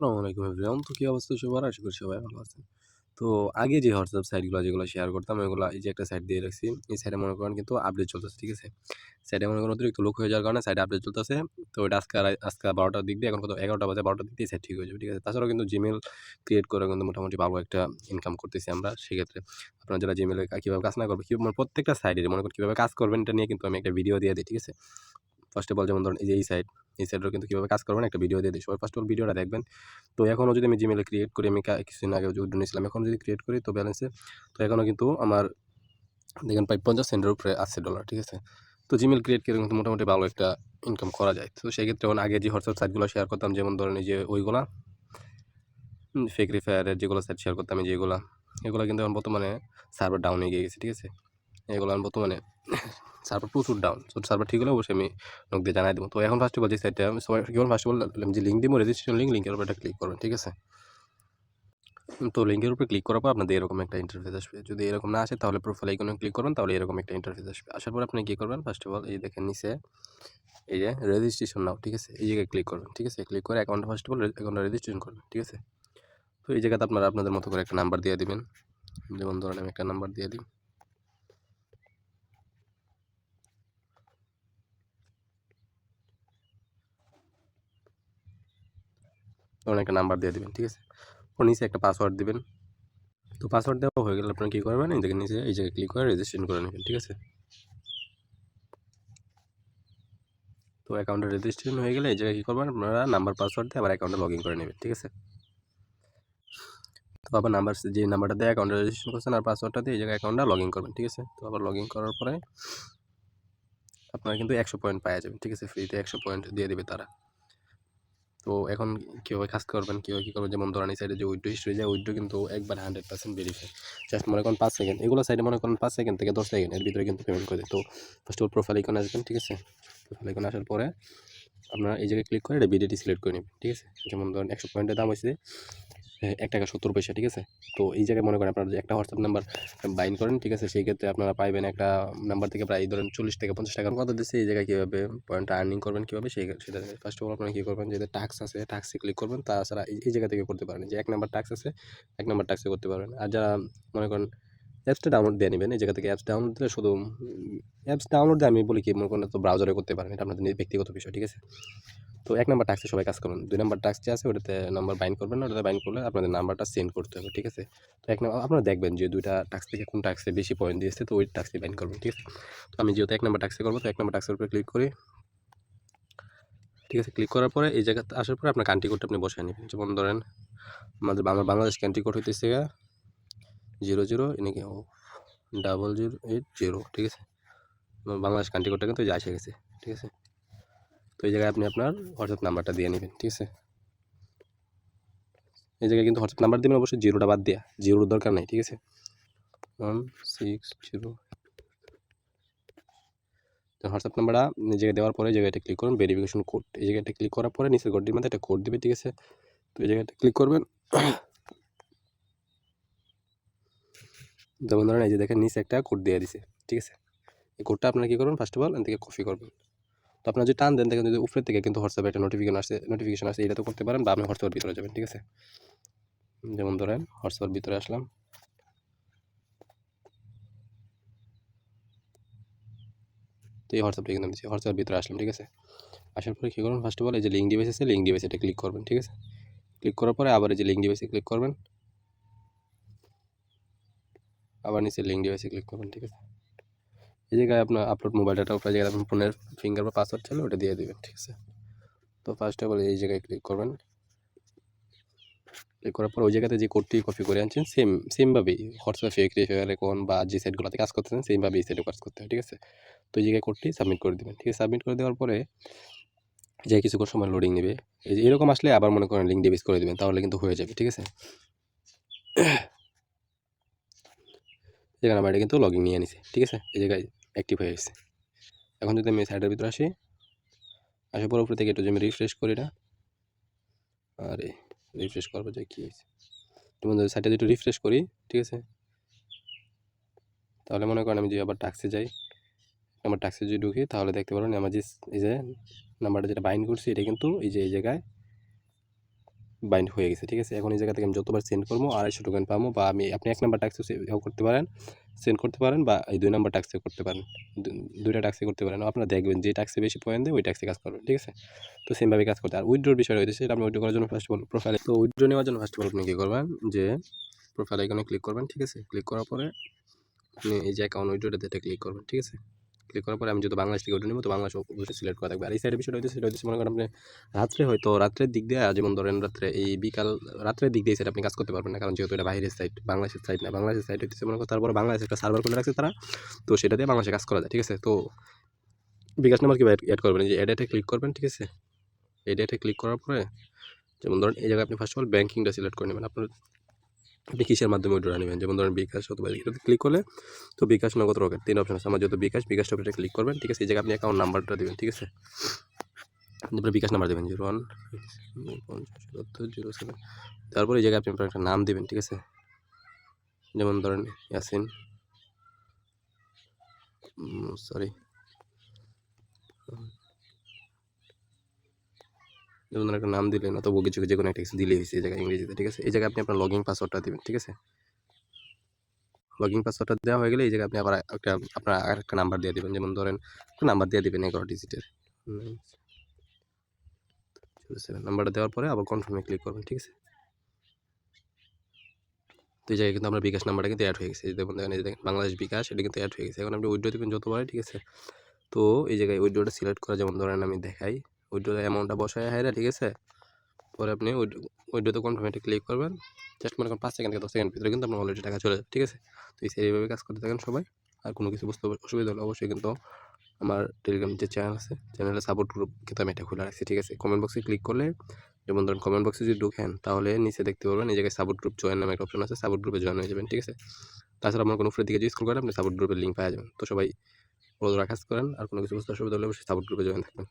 আসসালামু আলাইকুম এভরিওয়ান তো কি অবস্থা সবার? আশা করি সবাই ভালো আছেন। তো আগে যে হোয়াটসঅ্যাপ সাইটগুলো যেগুলো শেয়ার করতাম ওইগুলো এই যে একটা সাইট দিয়ে রাখছি। এই সাইডে মনে করেন কিন্তু আপডেট চলতেছে, ঠিক আছে? সাইডে মনে করেন অতিরিক্ত লোক হয়ে যাওয়ার কারণে সাইডে আপডেট চলতেছে। তো ওইটা আজকে আজকে বারোটার দিক দিয়ে এখন কত? এগারোটা বাজে, বারোটার দিক দিয়ে সাইট ঠিক হয়ে যাবে, ঠিক আছে? তাছাড়াও কিন্তু জিমেল ক্রিয়েট করে কিন্তু মোটামুটি ভালো একটা ইনকাম করতেছি আমরা সেক্ষেত্রে। আপনারা যারা জিমেলে কীভাবে কাজ না করবে কী মানে প্রত্যেকটা সাইডে মনে করেন কীভাবে কাজ করবেন, এটা নিয়ে কিন্তু আমি একটা ভিডিও দিয়ে দিই, ঠিক আছে? ফার্স্ট অফ অল যেমন ধরুন এই যে এই সাইড এই সাইডেও কিন্তু কীভাবে কাজ করবেন, একটা ভিডিও দিয়ে দিই। সবাই ফার্স্ট অল ভিডিওটা দেখবেন। তো এখনও যদি আমি জিমেলে ক্রিয়েট করি, আমি কিছুদিন আগে উদ্যোগ নিয়েছিলাম এখন যদি ক্রিয়েট করি, তো ব্যালেন্সে তো এখনও কিন্তু আমার দেখেন প্রায় পঞ্চাশ সেন্টের উপরে আছে ডলার ঠিক আছে? তো জিমেল ক্রিয়েট করে কিন্তু মোটামুটি ভালো একটা ইনকাম করা যায়। তো সেক্ষেত্রে এখন আগে যে হোয়াটসঅ্যাপ সাইটগুলো শেয়ার করতাম, যেমন ধরেন যে ওইগুলা ফেক রিফায়ারের যেগুলো সাইট শেয়ার করতাম যেগুলো এগুলো কিন্তু এখন বর্তমানে সার্ভার ডাউন হয়ে গিয়ে গেছে, ঠিক আছে? এগুলো এখন বর্তমানে সার্ভার প্রচুর ডাউন তো সার্ভার ঠিক হলে অবশ্যই আমি লোক দিয়ে জানাই দেবো। তো এখন ফার্স্ট অফ অল যে সাইটটা আমি সবাই কেবল ফার্স্ট অফ অল যে লিঙ্ক দিব রেজিস্ট্রেশন লিঙ্ক লিঙ্কের উপর একটা ক্লিক করবেন, ঠিক আছে? তো লিঙ্কের উপরে ক্লিক করার পর আপনাদের এরকম একটা ইন্টারফেস আসবে। যদি এরকম না আসে, তাহলে প্রোফাইল আইকনে ক্লিক করবেন, তাহলে এরকম একটা ইন্টারফেস আসবে। আসার পর আপনি কী করবেন? ফার্স্ট অফ অল এই দেখেন নিচে, এই যে রেজিস্ট্রেশন নাও ঠিক আছে? এই জায়গায় ক্লিক করবেন, ঠিক আছে? ক্লিক করে অ্যাকাউন্টটা ফার্স্ট অফ অল রেজিস্ট্রেশন করবেন, ঠিক আছে? তো এই জায়গাতে আপনারা আপনাদের মতো করে একটা নাম্বার দিয়ে দিবেন। যেমন ধরেন আমি একটা নাম্বার দিয়ে দিই। ধরুন একটা নাম্বার দিয়ে দিবেন, ঠিক আছে? ওর নিচে একটা পাসওয়ার্ড দেবেন। তো পাসওয়ার্ড দেওয়া হয়ে গেলে আপনারা কী করবেন? এই জায়গায় নিচে, এই জায়গায় ক্লিক করে রেজিস্ট্রেশন করে নেবেন, ঠিক আছে? তো অ্যাকাউন্টে রেজিস্ট্রেশন হয়ে গেলে এই জায়গায় কী করবেন? আপনারা নাম্বার পাসওয়ার্ড দিয়ে আবার অ্যাকাউন্টে লগ ইন করে নেবেন, ঠিক আছে? তো আবার নাম্বার যে নাম্বারটা দিয়ে অ্যাকাউন্টে রেজিস্ট্রেশন করছেন আর পাসওয়ার্ডটা দিয়ে এই জায়গায় অ্যাকাউন্টটা লগ ইন করবেন, ঠিক আছে? তো আবার লগ ইন করার পরে আপনারা কিন্তু একশো পয়েন্ট পাওয়া যাবেন ঠিক আছে? ফ্রিতে একশো পয়েন্ট দিয়ে দেবে তারা। তো এখন কীভাবে কাজ করবেন, কীভাবে কী করবেন? যেমন ধরেন এই সাইডে যে উইড্রো হিস্ট্রি যায় উইড্রো কিন্তু একবার হান্ড্রেড পার্সেন্ট ভেরিফাই জাস্ট মনে করেন পাঁচ সেকেন্ড এগুলো সাইডে মনে করেন পাঁচ সেকেন্ড থেকে দশ সেকেন্ড এর ভিতরে কিন্তু পেমেন্ট করে তো ফার্স্ট অল প্রোফাইল আইকন আসবেন, ঠিক আছে? প্রোফাইল আইকন আসার পরে আপনারা এই জায়গায় ক্লিক করে এটা বিডিটি সিলেক্ট করে নেবেন, ঠিক আছে? যেমন ধরেন একশো পয়েন্টের দাম হয়েছে এক টাকা সত্তর পয়সা, ঠিক আছে? তো এই জায়গায় মনে করেন আপনারা যে একটা হোয়াটসঅ্যাপ নাম্বার বাইন করেন, ঠিক আছে? সেই ক্ষেত্রে আপনারা পাইবেন একটা নাম্বার থেকে প্রায় ধরেন চল্লিশ থেকে পঞ্চাশ টাকার কত দিচ্ছে এই জায়গায় কীভাবে পয়েন্টটা আর্নিং করবেন, কীভাবে সেই সেটা ফার্স্ট অফ অল আপনারা কী করবেন? যে টাক্স আছে টাক্সে ক্লিক করবেন। তাছাড়া এই এই জায়গা থেকে করতে পারেন। যে এক নাম্বার টাক্স আছে, এক নাম্বার টাক্সে করতে পারবেন। আর যারা মনে করেন অ্যাপসটা ডাউনলোড দিয়ে নেবেন, এই জায়গা থেকে অ্যাপস ডাউনলোড দিলে শুধু অ্যাপস ডাউনলোড দিয়ে আমি বলি কি, মনে করেন তো ব্রাউজারে করতে পারেন। এটা আপনাদের ব্যক্তিগত বিষয়, ঠিক আছে? তো এক নাম্বার টাক্সে সবাই কাজ করবেন। দুই নাম্বার টাক্স যে আছে, ওটাতে নাম্বার বাইন করবেন না, ওটাতে বাইন করলে আপনাদের নাম্বারটা সেন্ড করতে হবে, ঠিক আছে? তো এক নাম্বার আপনারা দেখবেন যে দুইটা টাক্স থেকে কোন টাক্সে বেশি পয়েন্ট দিয়েছে, তো ওই টাক্সে বাইন করবেন, ঠিক আছে? তো আমি যেহেতু এক নাম্বার টাক্সে করব, তো এক নাম্বার টাক্সের উপরে ক্লিক করি। ঠিক আছে ক্লিক করার পরে এই জায়গাতে আসার পরে আপনার কান্ট্রি কোডটা আপনি বসে নেবেন। যেমন ধরেন, আমাদের আমার বাংলাদেশ কান্ট্রি কোড হইতেছে জিরো জিরো এনেকে ডাবল জিরো এইট জিরো ঠিক আছে? বাংলাদেশ কান্ট্রি কোডটা কিন্তু আসে গেছে, ঠিক আছে? তো এই জায়গায় আপনি আপনার হোয়াটসঅ্যাপ নাম্বারটা দিয়ে নেবেন, ঠিক আছে? এই জায়গায় কিন্তু হোয়াটসঅ্যাপ নাম্বার দেবেন, অবশ্যই জিরোটা বাদ দেওয়া জিরোর দরকার নেই, ঠিক আছে? ওয়ান সিক্স জিরো তো হোয়াটসঅ্যাপ নাম্বারটা এই জায়গায় দেওয়ার পরে এই জায়গাটা ক্লিক করুন ভেরিফিকেশন কোড এই জায়গাটা ক্লিক করার পরে নিচের কোডটির মধ্যে একটা কোড দিবে, ঠিক আছে? তো এই জায়গাটা ক্লিক করবেন। যেমন ধরেন এই যে দেখেন, নিচে একটা কোড দিয়ে দিছে, ঠিক আছে? এই কোডটা আপনারা কী করবেন? ফার্স্ট অফ অল এখান থেকে কপি করবেন। তো আপনারা যদি টান দেন, দেখেন যদি উপরের থেকে কিন্তু হোয়াটসঅ্যাপে একটা নোটিফিকেশন আসে নোটিফিকেশন আসে, এটা তো করতে পারেন বা আপনি হোয়াটসঅ্যাপের ভিতরে যাবেন, ঠিক আছে? যেমন ধরেন হোয়াটসঅ্যাপের ভিতরে আসলাম। তো এই হোয়াটসঅ্যাপটা কিন্তু দিচ্ছি হোয়াটসঅ্যাপের ভিতরে আসলাম, ঠিক আছে? আসার পরে কী করবেন? ফার্স্ট অফ অল এই যে লিঙ্ক ডিভাইস আছে লিঙ্ক ডিভাইস এটা ক্লিক করবেন, ঠিক আছে? ক্লিক করার পরে আবার এই যে লিঙ্ক ডিভাইসে ক্লিক করবেন। আবার নিচে লিঙ্ক ডিভাইসে ক্লিক করবেন, ঠিক আছে? এই জায়গায় আপনার আপলোড মোবাইল ডাটা উপরে জায়গায় আপনার ফোনের ফিঙ্গার বা পাসওয়ার্ড চাইলে ওটা দিয়ে দেবেন, ঠিক আছে? তো ফার্স্ট অফ অল এই জায়গায় ক্লিক করবেন। ক্লিক করার পর ওই জায়গাতে যে কোডটি কপি করে আনছেন সেম সেমভাবেই হোয়াটসঅ্যাপ ফেক রেফার কোন বা যে সাইটগুলোতে কাজ করতেছেন সেমভাবেই সাইটে কাজ করতে হবে ঠিক আছে? তো এই জায়গায় কোডটি সাবমিট করে দেবেন, ঠিক আছে? সাবমিট করে দেওয়ার পরে যে কিছুক্ষণ সময় লোডিং নেবে, এই যে এরকম আসলে আবার মনে করেন লিঙ্ক ডিভাইস করে দেবেন, তাহলে কিন্তু হয়ে যাবে, ঠিক আছে? যেখানে আমার এটা কিন্তু লগিং নিয়ে নিছে ঠিক আছে? এই জায়গায় অ্যাক্টিভ হয়ে গেছে। এখন যদি আমি সাইডের ভিতরে আসি, আসার পর উপরে থেকে একটু যদি আমি রিফ্রেশ করি না আরে রিফ্রেশ করব যে কী হয়েছে। যদি সাইডে একটু রিফ্রেশ করি, ঠিক আছে? তাহলে মনে করেন আমি যে আবার টাক্সে যাই, আমার টাক্সে যদি ঢুকি, তাহলে দেখতে পারেন আমার যে, এই যে নাম্বারটা যেটা বাইন্ড করছি, এটা কিন্তু এই যে, এই জায়গায় বাইন্ড হয়ে গেছে, ঠিক আছে? এখন এই জায়গা থেকে আমি যতবার সেন্ড করব, আড়াইশো টোকেন পাবো বা আমি আপনি এক নাম্বার ট্যাক্সে করতে পারেন সেন্ড করতে পারেন বা এই দুই নাম্বার ট্যাক্সে করতে পারেন দুইটা ট্যাক্সে করতে পারেন। আপনারা দেখবেন যে ট্যাক্সে বেশি পয়েন্ট দেয়, ওই ট্যাক্সে কাজ করবেন ঠিক আছে? তো সেমভাবে কাজ করতে আর উইড্রোর বিষয় রয়েছে সেটা আপনি উইড্রো করার জন্য ফার্স্ট অফ অল প্রোফাইলে তো উইড্রো নেওয়ার জন্য ফার্স্ট অফ অল আপনি কী করবেন? যে প্রোফাইল আইকনে ক্লিক করবেন, ঠিক আছে? ক্লিক করার পরে আপনি এই যে অ্যাকাউন্ট উইড্রোটাতে এটা ক্লিক করবেন, ঠিক আছে? ক্লিক করার পরে আমি যদি বাংলাদেশ থেকে উইড্রো নিব, তো বাংলাদেশ অবশ্যই সিলেক্ট করা থাকবে। আর এই সাইডের বিষয়টা হচ্ছে সেটা হচ্ছে মনে করেন আপনি রাত্রে হয়তো রাত্রের দিক দিয়ে, যেমন ধরেন রাত্রে এই বিকাল, রাত্রের দিক দিয়ে সেটা আপনি কাজ করতে পারবেন না, কারণ যেহেতু এটা বাইরের সাইড বাংলাদেশের সাইড না, বাংলাদেশের সাইড হচ্ছে মনে করেন তারপরে বাংলাদেশে একটা সার্ভার খুলে রাখছে তারা, তো সেটা দিয়ে বাংলাদেশে কাজ করা যায়, ঠিক আছে? তো বিকাশ নাম্বার কীভাবে অ্যাড করবেন? যে অ্যাডেটে ক্লিক করবেন, ঠিক আছে? এই ডেটে ক্লিক করার পরে, যেমন ধরেন এই জায়গায় আপনি ফার্স্ট অফ অল ব্যাঙ্কিংটা সিলেক্ট করে নেবেন। আপনার আপনি কিসের মাধ্যমে উইড্রো নেবেন? যেমন ধরেন বিকাশ অথবা এটাতে ক্লিক করলে, তো বিকাশ নগদ রকেট, তিন অপশন আছে। আমার যত বিকাশ বিকাশ টপিটা ক্লিক করবেন, ঠিক আছে? এই জায়গায় আপনি অ্যাকাউন্ট নাম্বারটা দেবেন, ঠিক আছে? তারপরে বিকাশ নাম্বার দেবেন জিরো ওয়ান পঞ্চাশ জিরো সেভেন তারপরে এই জায়গায় আপনি আপনার একটা নাম দেবেন, ঠিক আছে? যেমন ধরেন ইয়াসিন। সরি যেমন একটা নাম দিলেন অথবা কিছু, যে কোনো একটা দিলে হয়েছে এই জায়গায় ইংরেজিতে, ঠিক আছে? এই জায়গায় আপনি আপনার লগিং পাসওয়ার্ডটা দেবেন, ঠিক আছে? লগিং পাসওয়ার্ডটা দেওয়া হয়ে গেলে এই জায়গায় আপনি আবার একটা, আপনার আর একটা নাম্বার দিয়ে দেবেন, যেমন ধরেন একটা নাম্বার দিয়ে দেবেন এগারো ডিজিটের নাম্বারটা দেওয়ার পরে আবার কনফার্মে ক্লিক করবেন, ঠিক আছে? তো এই জায়গায় কিন্তু আমরা বিকাশ নাম্বারটা কিন্তু অ্যাড হয়ে গেছে। যেমন দেখেন এই দেখেন, বাংলাদেশ বিকাশ, এটা কিন্তু অ্যাড হয়ে গেছে। এখন আপনি উইড্রো দেবেন যতবার ঠিক আছে? তো এই জায়গায় উইড্রোটা সিলেক্ট করা, যেমন ধরেন আমি দেখাই। উইড্রোর অ্যামাউন্টটা বসায় হাইরা ঠিক আছে? পরে আপনি উইড্রোতে কনফার্মেটে ক্লিক করবেন। জাস্ট মনে করেন পাঁচ সেকেন্ড থেকে দশ সেকেন্ড ভিতরে কিন্তু আপনার অলরেডি টাকা চলে ঠিক আছে? তো এই এইভাবে কাজ করতে থাকেন সবাই। আর কোনো কিছু বুঝতে অসুবিধা হলে অবশ্যই কিন্তু আমার টেলিগ্রাম যে চ্যানেল আছে চ্যানেলে সাপোর্ট গ্রুপ কিন্তু আমি এটা খুলে রাখছি, ঠিক আছে? কমেন্ট বক্সে ক্লিক করলে, যেমন ধরুন কমেন্ট বক্সে যদি ঢুকেন, তাহলে নিচে দেখতে পারবেন জায়গায় সাপোর্ট গ্রুপ জয়েন নামে একটা অপশন আছে সাপোর্ট গ্রুপে জয়েন হয়ে যাবেন, ঠিক আছে? তাছাড়া আমার কোনো উপরের দিকে যদি স্ক্রল করেন, আপনি সাপোর্ট গ্রুপের লিঙ্ক পাওয়া যাবেন। তো সবাই বড়রা কাজ করেন, আর কোনো কিছু বুঝতে অসুবিধা হলে অবশ্যই সাপোর্ট গ্রুপে জয়েন থাকবেন।